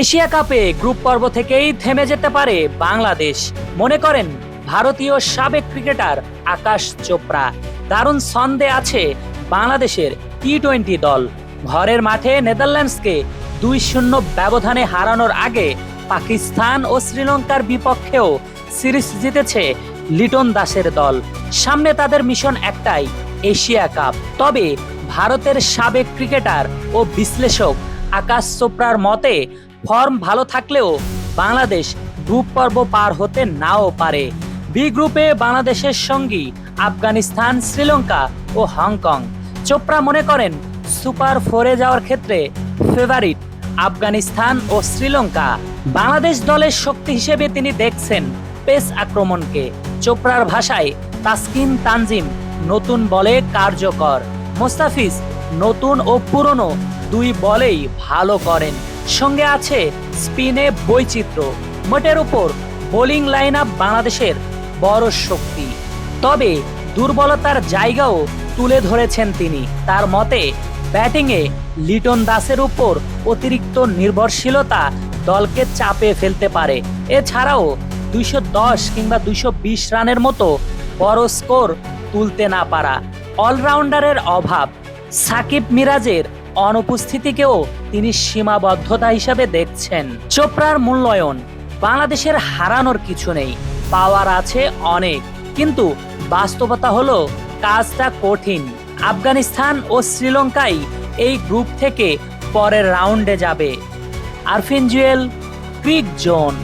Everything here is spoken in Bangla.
এশিয়া কাপে গ্রুপ পর্ব থেকেই থেমে যেতে পারে বাংলাদেশ। মনে করেন, ভারতীয় সাবেক ক্রিকেটার আকাশ চোপড়া। দারুণ ছন্দে আছে বাংলাদেশের টি টোয়েন্টি দল। ঘরের মাঠে নেদারল্যান্ডসকে দুই শূন্য ব্যবধানে হারানোর আগে পাকিস্তান ও শ্রীলঙ্কার বিপক্ষেও সিরিজ জিতেছে লিটন দাসের দল। সামনে তাদের মিশন একটাই, এশিয়া কাপ। তবে ভারতের সাবেক ক্রিকেটার ও বিশ্লেষক আকাশ চোপড়ার মতে, ফর্ম ভালো থাকলেও বাংলাদেশ গ্রুপ পর্ব পার হতে নাও পারে। বি গ্রুপে বাংলাদেশের সঙ্গী আফগানিস্তান, শ্রীলঙ্কা ও হংকং। চোপড়া মনে করেন, সুপার ফোরে যাওয়ার ক্ষেত্রে ফেভারিট আফগানিস্তান ও শ্রীলঙ্কা। বাংলাদেশ দলের শক্তি হিসেবে তিনি দেখছেন পেস আক্রমণকে। চোপড়ার ভাষায় তাসকিন তানজিম, নতুন বলে কার্যকর। মোস্তাফিজ নতুন ও পুরনো দুই বলেই ভালো করেন। সঙ্গে আছে স্পিনে বৈচিত্র্য মোটের উপর বোলিং লাইন আপ বাংলাদেশের বড় শক্তি। তবে দুর্বলতার জায়গাও তুলে ধরেছেন তিনি। তার মতে, ব্যাটিংয়ে লিটন দাসের উপর অতিরিক্ত নির্ভরশীলতা দলকে চাপে ফেলতে পারে। এছাড়াও দুইশো দশ কিংবা দুইশো বিশ রানের মতো বড় স্কোর তুলতে না পারা। অলরাউন্ডারের অভাব সাকিব মিরাজের অনুপস্থিতিকেও তিনি সীমাবদ্ধতা হিসাবে দেখছেন। চোপড়ার মূল্যায়ন, বাংলাদেশের হারানোর কিছু নেই, পাওয়ার আছে অনেক, কিন্তু বাস্তবতা হলো কাজটা কঠিন। আফগানিস্তান ও শ্রীলঙ্কাই এই গ্রুপ থেকে পরের রাউন্ডে যাবে। Arfin Jewel, Cric Zone.